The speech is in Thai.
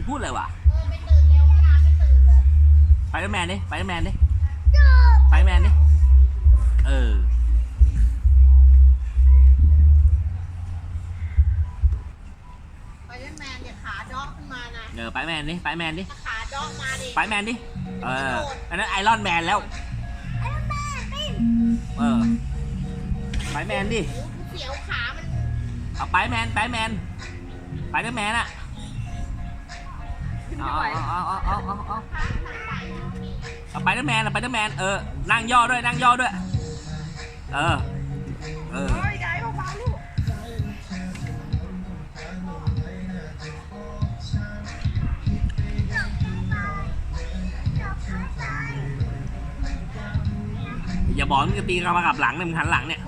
มันพูดเลยว่ะเออไม่ตื่นเร็วพี่อาร์มไม่ตื่นเลยไปเดอร์แมนดิไปเดอร์แมนดิไปแมนดิเออไปเล่นแมนอย่าขาด็อกขึ้นมานะเออไปแมนดิไปแมนดิถ้าขาด็อกมาดิไปแมนดิเอออันนั้นไอรอนแมนแล้วไอ้แมนปิ้นเออไปแมนดิโอ้โหเสียวขามันเอาไปแมนไปแมนไปเดอร์แมนอะ เอาเอาเอาเอาเอาเอาขาทางไปเอาไปเดอร์แมนเอาไปเดอร์แมนเออ นั่งย่อด้วยนั่งย่อด้วย เออ เออ เฮ้ยได้เบาลูกอย่าบอกมึงจะตีกลับมากับหลังเนี่ยมึงหันหลังเนี่ย